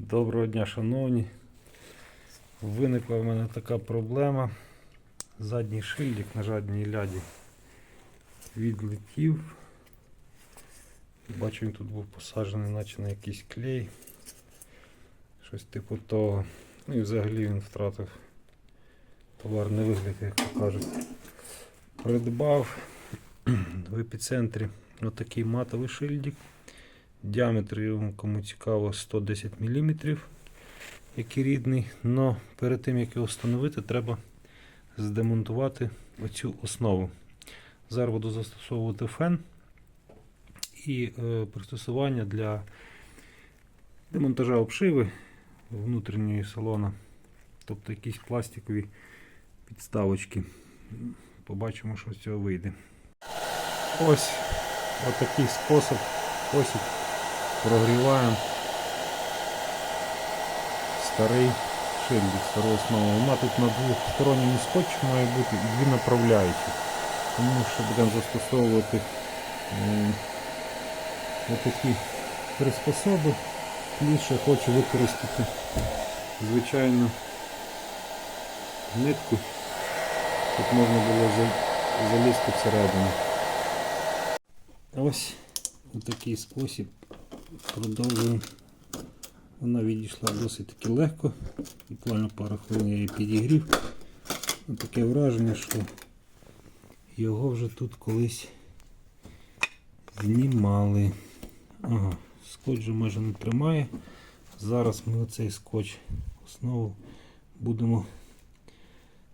Доброго дня, шановні. Виникла в мене така проблема. Задній шильдик на жадній ляді відлетів. Бачу, він тут був посаджений, наче на якийсь клей. Щось типу того. Ну і взагалі він втратив товарний вигляд, як то кажуть. Придбав в епіцентрі отакий матовий шильдик. Діаметр його, кому цікаво, 110 мм, який рідний. Но перед тим як його встановити, треба здемонтувати оцю основу. Зараз буду застосовувати фен і е, пристосування для демонтажа обшиви внутрішньої салона, тобто якісь пластикові підставочки. Побачимо, що з цього вийде. Ось отакий спосіб. Спосіб прогріваємо старий шильдик, стару основу. Вона тут на двосторонньому скотчі має бути і дві направляючі. Тому що будемо застосовувати е, отакі приспособи. Плюс ще хочу використати звичайну нитку, щоб можна було за- залізти всередину. Ось у такий спосіб продовжуємо. Вона відійшла досить таки легко. Буквально пару хвилин я її підігрів. Таке враження, що його вже тут колись знімали. Ага, скотч же майже не тримає. Зараз ми оцей скотч основу будемо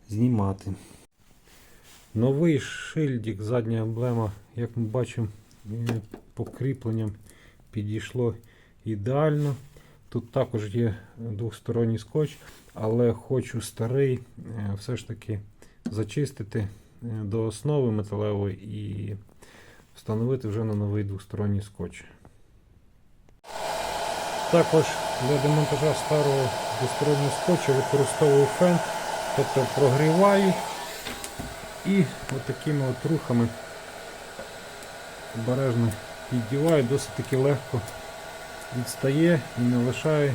знімати. Новий шильдик, задня емблема, як ми бачимо, е, по кріпленням підійшло ідеально. Тут також є двосторонній скотч, але хочу старий е, все ж таки зачистити е, до основи металевої і встановити вже на новий двосторонній скотч. Також для демонтажа старого двостороннього скотча використовую фен, тобто прогріваю і отакими от рухами обережно піддіваю, досить таки легко відстає і не лишає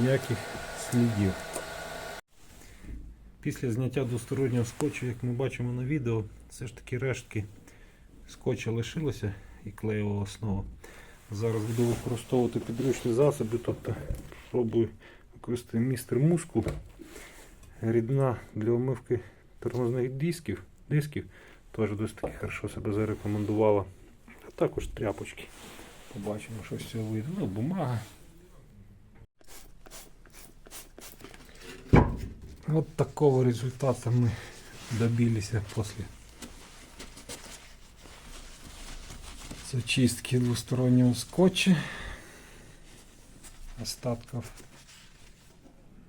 ніяких слідів. Після зняття двостороннього скотчу, як ми бачимо на відео, все ж таки рештки скотча лишилося і клеєва основа. Зараз буду використовувати підручні засоби, тобто спробую використати містер мускул, рідна для омивки тормозних дисків, дисків теж досить таки хорошо себе зарекомендувала. А також тряпочки. Побачимо, що з цього вийде. Ну, бумага. Вот такого результата мы добились после зачистки двустороннего скотча. Остатков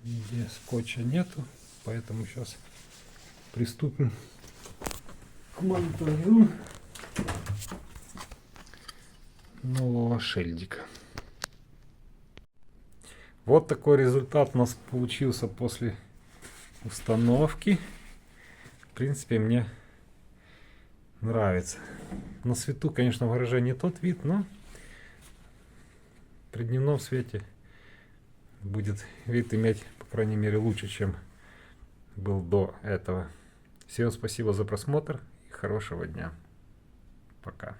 нигде скотча нету, поэтому сейчас приступим к монтажу нового шельдика. Вот такой результат у нас получился после установки. В принципе, мне нравится. На свету, конечно, в гараже не тот вид, но при дневном свете будет вид иметь, по крайней мере, лучше, чем был до этого. Всем спасибо за просмотр и хорошего дня. Пока.